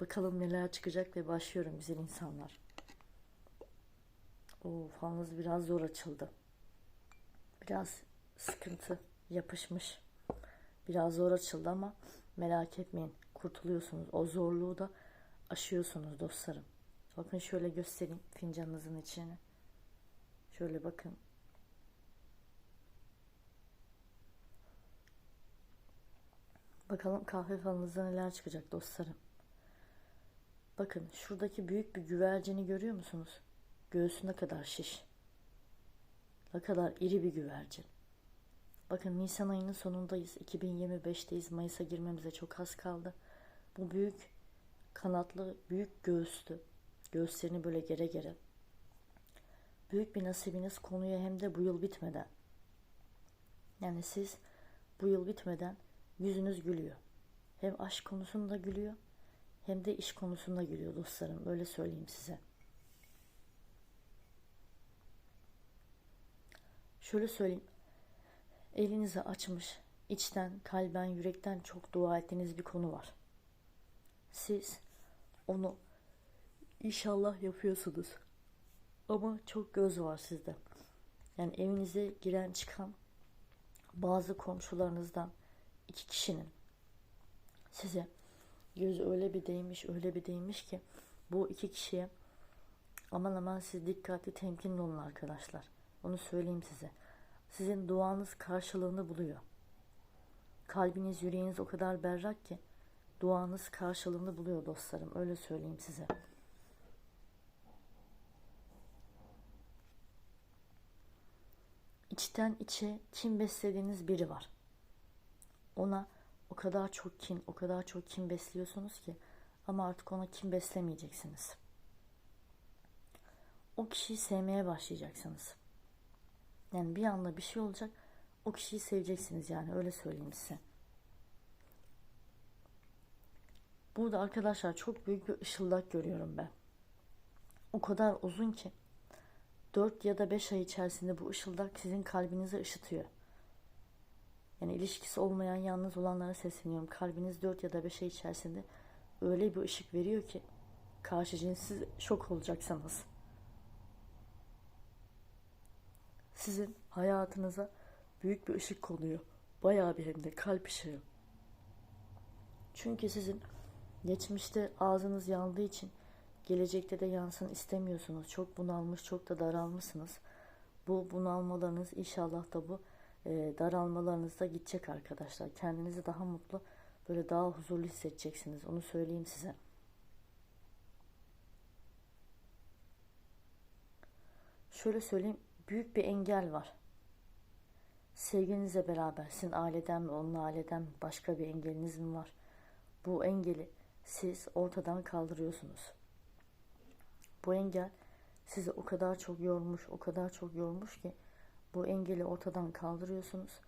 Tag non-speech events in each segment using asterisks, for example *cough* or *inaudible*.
Bakalım neler çıkacak ve başlıyorum güzel insanlar. O falınız biraz zor açıldı. Biraz sıkıntı yapışmış. Biraz zor açıldı ama merak etmeyin. Kurtuluyorsunuz. O zorluğu da aşıyorsunuz dostlarım. Bakın şöyle göstereyim fincanınızın içini. Şöyle bakın. Bakalım kahve falınızda neler çıkacak dostlarım. Bakın şuradaki büyük bir güvercini görüyor musunuz? Göğsü ne kadar şiş. Ne kadar iri bir güvercin. Bakın Nisan ayının sonundayız. 2025'teyiz. Mayıs'a girmemize çok az kaldı. Bu büyük kanatlı, büyük göğüslü. Göğüslerini böyle gere gere. Büyük bir nasibiniz konuya hem de bu yıl bitmeden. Yani siz bu yıl bitmeden yüzünüz gülüyor. Hem aşk konusunda gülüyor hem de iş konusunda gülüyor dostlarım. Öyle söyleyeyim size. Şöyle söyleyeyim. Elinizi açmış, içten, kalben, yürekten çok dua ettiğiniz bir konu var. Siz onu inşallah yapıyorsunuz. Ama çok göz var sizde. Yani evinize giren çıkan bazı komşularınızdan iki kişinin size göz öyle bir değmiş öyle bir değmiş ki bu iki kişiye aman aman siz dikkatli temkinli olun arkadaşlar. Onu söyleyeyim size. Sizin duanız karşılığını buluyor. Kalbiniz, yüreğiniz o kadar berrak ki duanız karşılığını buluyor dostlarım. Öyle söyleyeyim size. İçten içe kim beslediğiniz biri var. Ona o kadar çok kin, o kadar çok kin besliyorsunuz ki ama artık ona kin beslemeyeceksiniz. O kişiyi sevmeye başlayacaksınız. Yani bir anda bir şey olacak. O kişiyi seveceksiniz yani öyle söyleyeyim size. Burada arkadaşlar çok büyük bir ışıldak görüyorum ben. O kadar uzun ki 4 ya da 5 ay içerisinde bu ışıldak sizin kalbinizi ışıtıyor. Yani ilişkisi olmayan yalnız olanlara sesleniyorum. Kalbiniz 4 ya da 5 ay içerisinde öyle bir ışık veriyor ki karşı cinsiz şok olacaksınız. Sizin hayatınıza büyük bir ışık konuyor. Bayağı bir hem de kalp ışığı. Çünkü sizin geçmişte ağzınız yandığı için gelecekte de yansın istemiyorsunuz. Çok bunalmış, çok da daralmışsınız. Bu bunalmalarınız inşallah da bu e, daralmalarınız da gidecek arkadaşlar. Kendinizi daha mutlu, böyle daha huzurlu hissedeceksiniz. Onu söyleyeyim size. Şöyle söyleyeyim, büyük bir engel var. Sevginizle beraber sizin aileden mi, onun aileden mi, başka bir engeliniz mi var? Bu engeli siz ortadan kaldırıyorsunuz. Bu engel sizi o kadar çok yormuş, o kadar çok yormuş ki bu engeli ortadan kaldırıyorsunuz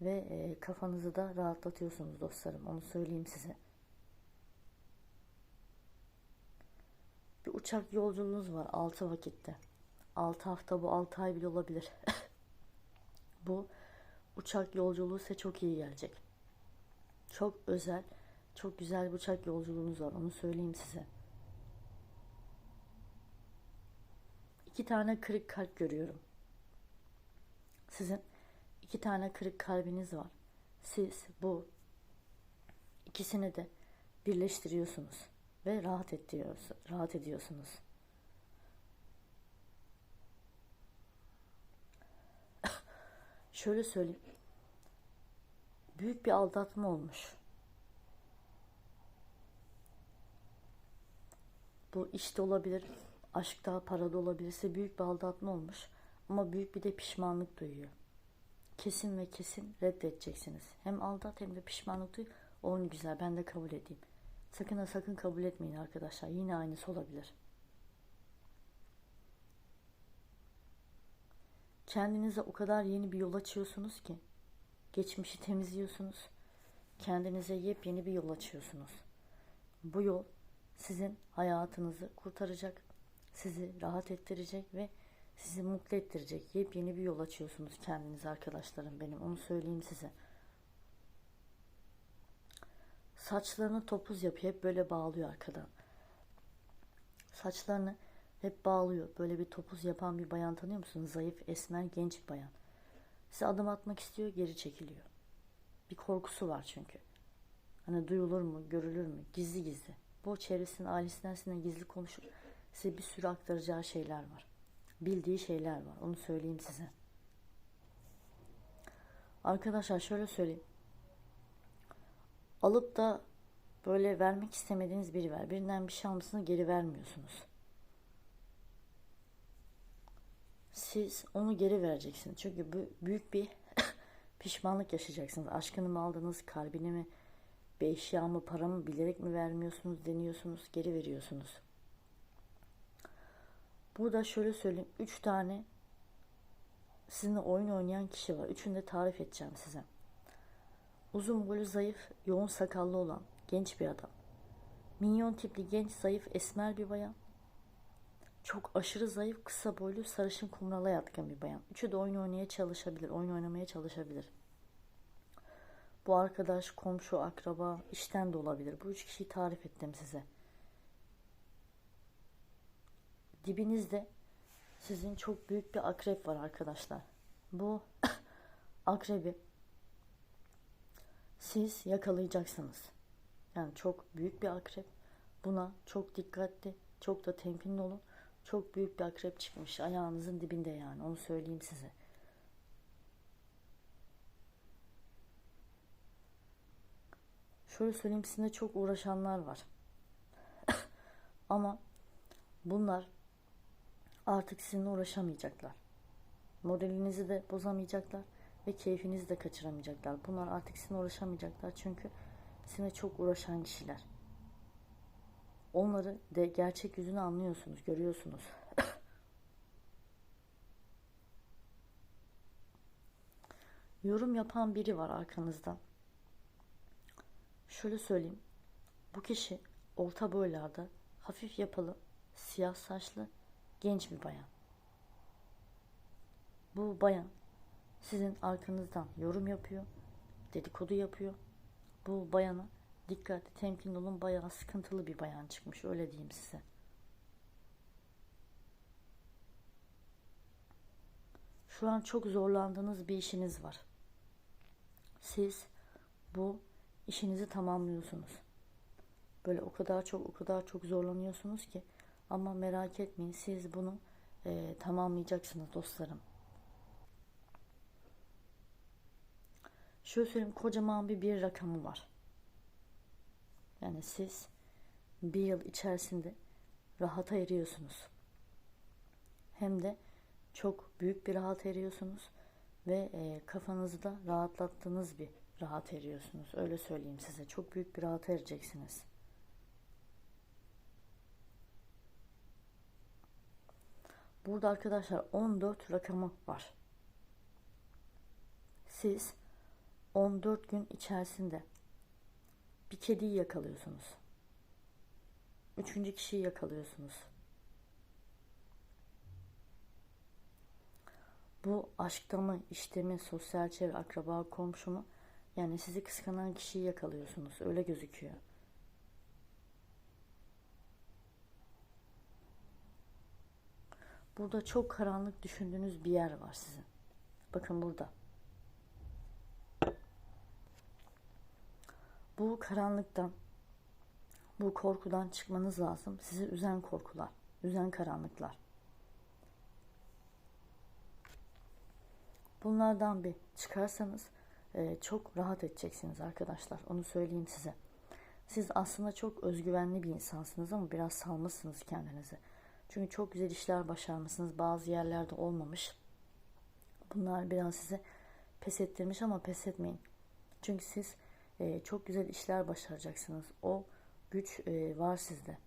ve e, kafanızı da rahatlatıyorsunuz dostlarım. Onu söyleyeyim size. Bir uçak yolculuğunuz var 6 vakitte. 6 hafta bu 6 ay bile olabilir. *laughs* bu uçak yolculuğu size çok iyi gelecek. Çok özel, çok güzel bir uçak yolculuğunuz var. Onu söyleyeyim size. İki tane kırık kalp görüyorum. Sizin iki tane kırık kalbiniz var. Siz bu ikisini de birleştiriyorsunuz ve rahat ediyorsunuz. Rahat ediyorsunuz. *laughs* Şöyle söyleyeyim. Büyük bir aldatma olmuş. Bu işte olabilir, aşkta, parada olabilirse büyük bir aldatma olmuş. Ama büyük bir de pişmanlık duyuyor. Kesin ve kesin reddedeceksiniz. Hem aldat hem de pişmanlık duyuyor. Onu güzel ben de kabul edeyim. Sakın ha sakın kabul etmeyin arkadaşlar. Yine aynısı olabilir. Kendinize o kadar yeni bir yol açıyorsunuz ki geçmişi temizliyorsunuz. Kendinize yepyeni bir yol açıyorsunuz. Bu yol sizin hayatınızı kurtaracak, sizi rahat ettirecek ve sizi mutlu ettirecek yepyeni bir yol açıyorsunuz kendinize arkadaşlarım benim. Onu söyleyeyim size. Saçlarını topuz yapıyor. Hep böyle bağlıyor arkadan. Saçlarını hep bağlıyor. Böyle bir topuz yapan bir bayan tanıyor musunuz? Zayıf, esmer, genç bir bayan. Size adım atmak istiyor, geri çekiliyor. Bir korkusu var çünkü. Hani duyulur mu, görülür mü? Gizli gizli. Bu çevresinin, ailesinden sizinle gizli konuşup size bir sürü aktaracağı şeyler var. Bildiği şeyler var. Onu söyleyeyim size. Arkadaşlar şöyle söyleyeyim. Alıp da böyle vermek istemediğiniz biri var. Birinden bir şey almışsınız geri vermiyorsunuz. Siz onu geri vereceksiniz. Çünkü bu büyük bir *laughs* pişmanlık yaşayacaksınız. Aşkını mı aldınız, kalbini mi, bir eşya mı, para mı bilerek mi vermiyorsunuz, deniyorsunuz, geri veriyorsunuz. Burada şöyle söyleyeyim. Üç tane sizinle oyun oynayan kişi var. Üçünü de tarif edeceğim size. Uzun boylu zayıf, yoğun sakallı olan genç bir adam. Minyon tipli genç, zayıf, esmer bir bayan. Çok aşırı zayıf, kısa boylu, sarışın kumrala yatkın bir bayan. Üçü de oyun oynamaya çalışabilir, oyun oynamaya çalışabilir. Bu arkadaş, komşu, akraba, işten de olabilir. Bu üç kişiyi tarif ettim size. Dibinizde sizin çok büyük bir akrep var arkadaşlar. Bu *laughs* akrebi siz yakalayacaksınız. Yani çok büyük bir akrep. Buna çok dikkatli, çok da temkinli olun. Çok büyük bir akrep çıkmış ayağınızın dibinde yani onu söyleyeyim size. Şöyle söyleyeyim sizinle çok uğraşanlar var. *laughs* Ama bunlar artık sizinle uğraşamayacaklar. Moralinizi de bozamayacaklar ve keyfinizi de kaçıramayacaklar. Bunlar artık sizinle uğraşamayacaklar çünkü sizinle çok uğraşan kişiler. Onları de gerçek yüzünü anlıyorsunuz, görüyorsunuz. *coughs* Yorum yapan biri var arkanızda. Şöyle söyleyeyim. Bu kişi orta boylarda, hafif yapılı, siyah saçlı, genç bir bayan. Bu bayan sizin arkanızdan yorum yapıyor, dedikodu yapıyor. Bu bayana dikkatli, temkinli olun. Bayağı sıkıntılı bir bayan çıkmış. Öyle diyeyim size. Şu an çok zorlandığınız bir işiniz var. Siz bu işinizi tamamlıyorsunuz. Böyle o kadar çok o kadar çok zorlanıyorsunuz ki ama merak etmeyin siz bunu e, tamamlayacaksınız dostlarım. Şöyle söyleyeyim kocaman bir bir rakamı var. Yani siz bir yıl içerisinde rahata eriyorsunuz. Hem de çok büyük bir rahat eriyorsunuz ve e, kafanızı da rahatlattığınız bir rahat eriyorsunuz. Öyle söyleyeyim size. Çok büyük bir rahat ereceksiniz. Burada arkadaşlar 14 rakamı var. Siz 14 gün içerisinde bir kediyi yakalıyorsunuz. Üçüncü kişiyi yakalıyorsunuz. Bu aşkta mı, işte mi, sosyal çevre, akraba, komşu mu? Yani sizi kıskanan kişiyi yakalıyorsunuz. Öyle gözüküyor. Burada çok karanlık düşündüğünüz bir yer var sizin. Bakın burada. Bu karanlıktan, bu korkudan çıkmanız lazım. Sizi üzen korkular, üzen karanlıklar. Bunlardan bir çıkarsanız e, çok rahat edeceksiniz arkadaşlar. Onu söyleyeyim size. Siz aslında çok özgüvenli bir insansınız ama biraz salmışsınız kendinizi. Çünkü çok güzel işler başarmışsınız. Bazı yerlerde olmamış. Bunlar biraz size pes ettirmiş ama pes etmeyin. Çünkü siz e, çok güzel işler başaracaksınız. O güç e, var sizde.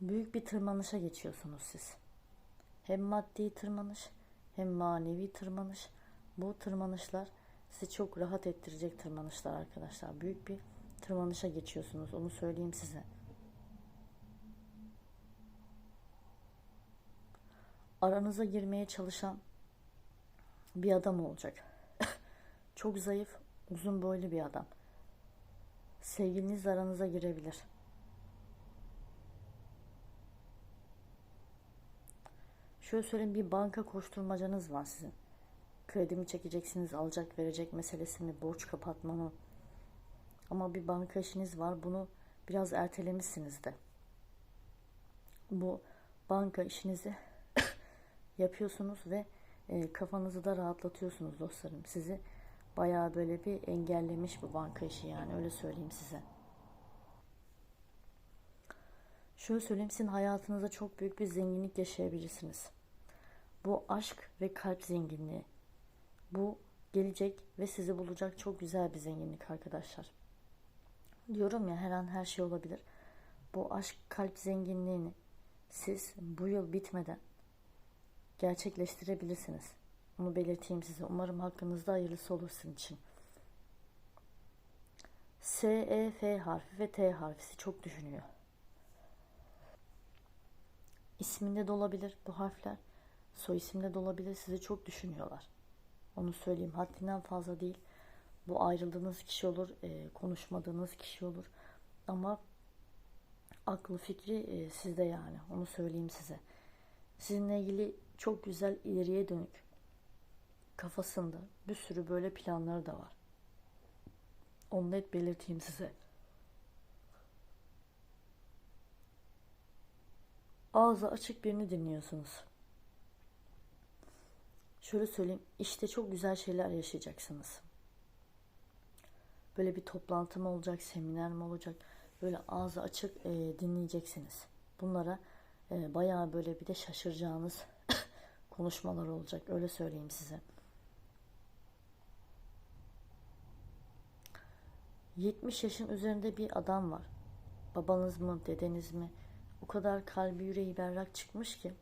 Büyük bir tırmanışa geçiyorsunuz siz. Hem maddi tırmanış hem manevi tırmanış. Bu tırmanışlar sizi çok rahat ettirecek tırmanışlar arkadaşlar. Büyük bir tırmanışa geçiyorsunuz. Onu söyleyeyim size. Aranıza girmeye çalışan bir adam olacak. *laughs* çok zayıf, uzun boylu bir adam. Sevgiliniz aranıza girebilir. Şöyle söyleyeyim bir banka koşturmacanız var sizin. Kredi mi çekeceksiniz, alacak verecek meselesi mi, borç kapatma? Ama bir banka işiniz var. Bunu biraz ertelemişsiniz de. Bu banka işinizi *coughs* yapıyorsunuz ve e, kafanızı da rahatlatıyorsunuz dostlarım. Sizi bayağı böyle bir engellemiş bu banka işi yani öyle söyleyeyim size. Şöyle söyleyeyim sizin hayatınızda çok büyük bir zenginlik yaşayabilirsiniz. Bu aşk ve kalp zenginliği. Bu gelecek ve sizi bulacak çok güzel bir zenginlik arkadaşlar. Diyorum ya her an her şey olabilir. Bu aşk kalp zenginliğini siz bu yıl bitmeden gerçekleştirebilirsiniz. Onu belirteyim size. Umarım hakkınızda hayırlısı olur sizin için. S, E, F harfi ve T harfi çok düşünüyor. İsminde de olabilir bu harfler. Soy isimde de olabilir. Sizi çok düşünüyorlar. Onu söyleyeyim. Haddinden fazla değil. Bu ayrıldığınız kişi olur, e, konuşmadığınız kişi olur. Ama aklı fikri e, sizde yani. Onu söyleyeyim size. Sizinle ilgili çok güzel ileriye dönük kafasında bir sürü böyle planları da var. Onu net belirteyim size. Ağzı açık birini dinliyorsunuz. Şöyle söyleyeyim, işte çok güzel şeyler yaşayacaksınız. Böyle bir toplantı mı olacak, seminer mi olacak? Böyle ağzı açık e, dinleyeceksiniz. Bunlara e, bayağı böyle bir de şaşıracağınız *laughs* konuşmalar olacak. Öyle söyleyeyim size. 70 yaşın üzerinde bir adam var. Babanız mı, dedeniz mi? O kadar kalbi yüreği berrak çıkmış ki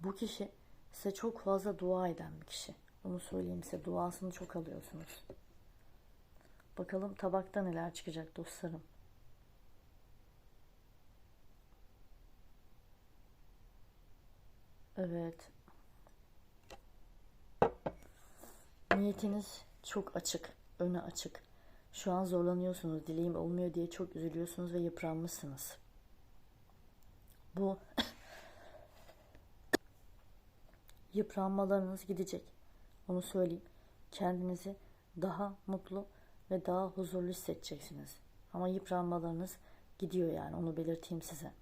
bu kişi size çok fazla dua eden bir kişi. Onu söyleyeyim size duasını çok alıyorsunuz. Bakalım tabakta neler çıkacak dostlarım. Evet. Niyetiniz çok açık, önü açık. Şu an zorlanıyorsunuz, dileğim olmuyor diye çok üzülüyorsunuz ve yıpranmışsınız. Bu *laughs* yıpranmalarınız gidecek. Onu söyleyeyim. Kendinizi daha mutlu ve daha huzurlu hissedeceksiniz. Ama yıpranmalarınız gidiyor yani onu belirteyim size.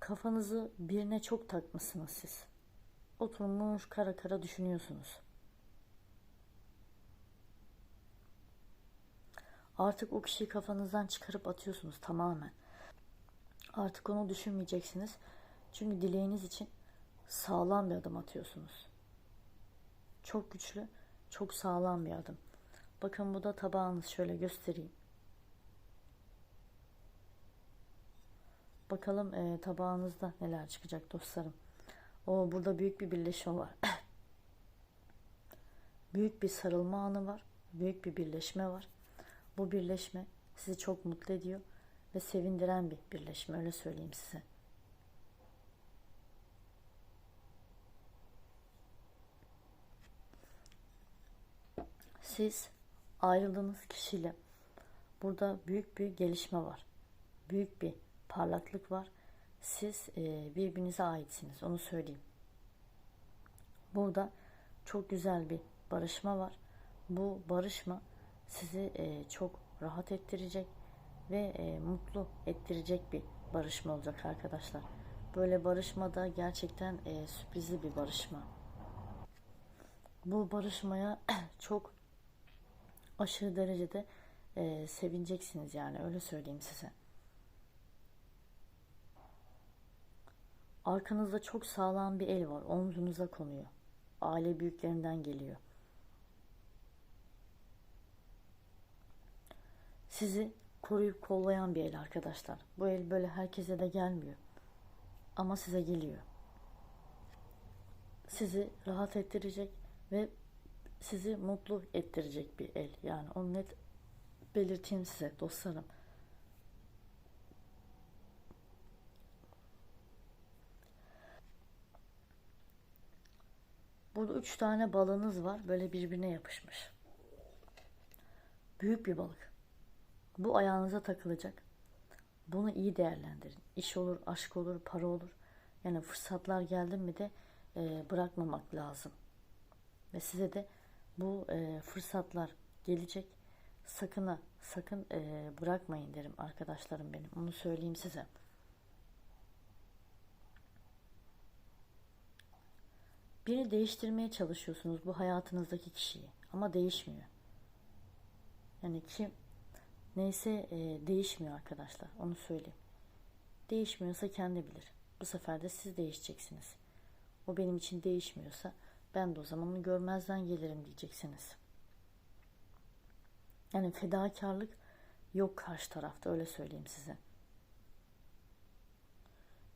Kafanızı birine çok takmışsınız siz. Oturmuş kara kara düşünüyorsunuz. Artık o kişiyi kafanızdan çıkarıp atıyorsunuz tamamen. Artık onu düşünmeyeceksiniz. Çünkü dileğiniz için sağlam bir adım atıyorsunuz. Çok güçlü, çok sağlam bir adım. Bakın bu da tabağınız şöyle göstereyim. Bakalım e, tabağınızda neler çıkacak dostlarım. O burada büyük bir birleşme var. *coughs* büyük bir sarılma anı var. Büyük bir birleşme var. Bu birleşme sizi çok mutlu ediyor ve sevindiren bir birleşme öyle söyleyeyim size. Siz ayrıldığınız kişiyle burada büyük bir gelişme var. Büyük bir parlaklık var. Siz e, birbirinize aitsiniz onu söyleyeyim. Burada çok güzel bir barışma var. Bu barışma sizi e, çok rahat ettirecek ve e, mutlu ettirecek bir barışma olacak arkadaşlar. Böyle barışma da gerçekten e, sürprizli bir barışma. Bu barışmaya *clears throat* çok aşırı derecede e, sevineceksiniz yani öyle söyleyeyim size. Arkanızda çok sağlam bir el var. Omzunuza konuyor. Aile büyüklerinden geliyor. Sizi koruyup kollayan bir el arkadaşlar. Bu el böyle herkese de gelmiyor. Ama size geliyor. Sizi rahat ettirecek ve sizi mutlu ettirecek bir el. Yani onu net belirteyim size dostlarım. Burada üç tane balığınız var. Böyle birbirine yapışmış. Büyük bir balık. Bu ayağınıza takılacak. Bunu iyi değerlendirin. İş olur, aşk olur, para olur. Yani fırsatlar geldi mi de e, bırakmamak lazım. Ve size de bu e, fırsatlar gelecek. Sakın ha, sakın e, bırakmayın derim arkadaşlarım benim. Onu söyleyeyim size. Birini değiştirmeye çalışıyorsunuz bu hayatınızdaki kişiyi ama değişmiyor. Yani kim neyse e, değişmiyor arkadaşlar onu söyleyeyim. Değişmiyorsa kendi bilir. Bu sefer de siz değişeceksiniz. O benim için değişmiyorsa ben de o zaman onu görmezden gelirim diyeceksiniz. Yani fedakarlık yok karşı tarafta öyle söyleyeyim size.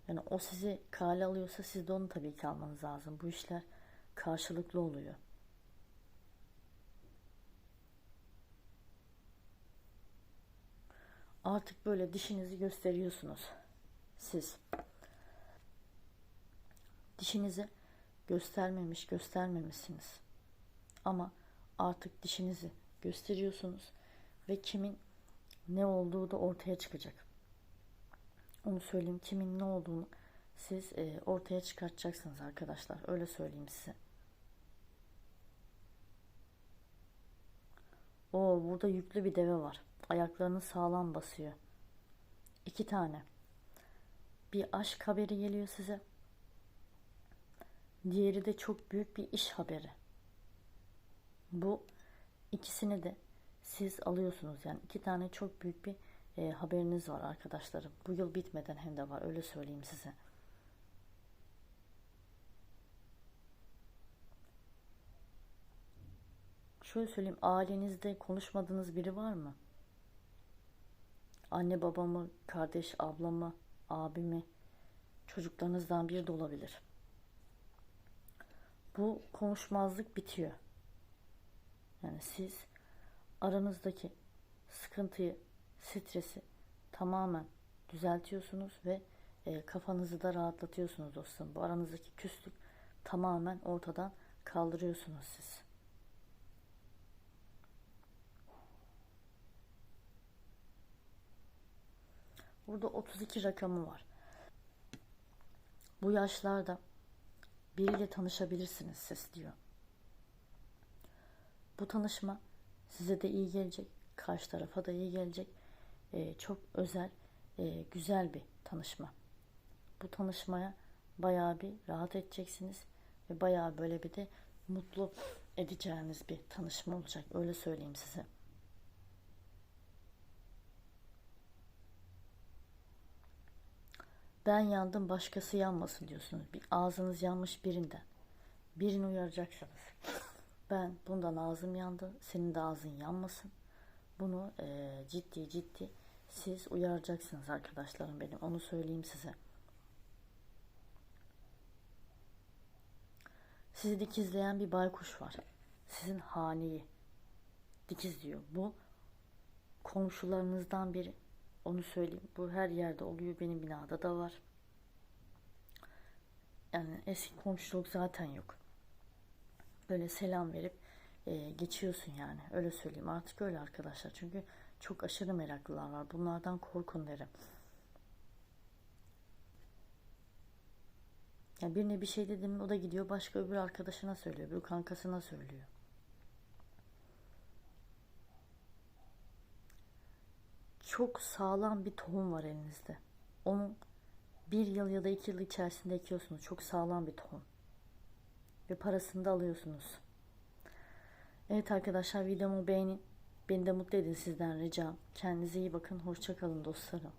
Yani o sizi kale alıyorsa siz de onu tabii ki almanız lazım. Bu işler karşılıklı oluyor. Artık böyle dişinizi gösteriyorsunuz. Siz dişinizi göstermemiş göstermemişsiniz. Ama artık dişinizi gösteriyorsunuz ve kimin ne olduğu da ortaya çıkacak. Onu söyleyeyim kimin ne olduğunu siz e, ortaya çıkartacaksınız arkadaşlar. Öyle söyleyeyim size. O burada yüklü bir deve var. Ayaklarını sağlam basıyor. İki tane. Bir aşk haberi geliyor size. Diğeri de çok büyük bir iş haberi. Bu ikisini de siz alıyorsunuz. Yani iki tane çok büyük bir e, haberiniz var arkadaşlarım. Bu yıl bitmeden hem de var öyle söyleyeyim size. Şöyle söyleyeyim ailenizde konuşmadığınız biri var mı? Anne babamı, kardeş ablamı, abimi, çocuklarınızdan biri de olabilir. Bu konuşmazlık bitiyor. Yani siz aranızdaki sıkıntıyı, stresi tamamen düzeltiyorsunuz ve e, kafanızı da rahatlatıyorsunuz dostum. Bu aranızdaki küslük tamamen ortadan kaldırıyorsunuz siz. Burada 32 rakamı var. Bu yaşlarda biriyle tanışabilirsiniz siz diyor. Bu tanışma size de iyi gelecek, karşı tarafa da iyi gelecek. Ee, çok özel, e, güzel bir tanışma. Bu tanışmaya bayağı bir rahat edeceksiniz ve bayağı böyle bir de mutlu edeceğiniz bir tanışma olacak. Öyle söyleyeyim size. Ben yandım başkası yanmasın diyorsunuz. Bir ağzınız yanmış birinden. Birini uyaracaksınız. Ben bundan ağzım yandı. Senin de ağzın yanmasın. Bunu e, ciddi ciddi siz uyaracaksınız arkadaşlarım benim. Onu söyleyeyim size. Sizi dikizleyen bir baykuş var. Sizin haneyi dikizliyor. Bu komşularınızdan biri. Onu söyleyeyim. Bu her yerde oluyor. Benim binada da var. Yani eski komşuluk zaten yok. Böyle selam verip e, geçiyorsun yani. Öyle söyleyeyim. Artık öyle arkadaşlar. Çünkü çok aşırı meraklılar var. Bunlardan korkun derim. Yani birine bir şey dedim o da gidiyor başka öbür arkadaşına söylüyor. Öbür kankasına söylüyor. Çok sağlam bir tohum var elinizde. Onu bir yıl ya da iki yıl içerisinde ekiyorsunuz. Çok sağlam bir tohum. Ve parasını da alıyorsunuz. Evet arkadaşlar videomu beğenin. Beni de mutlu edin sizden ricam. Kendinize iyi bakın. Hoşçakalın dostlarım.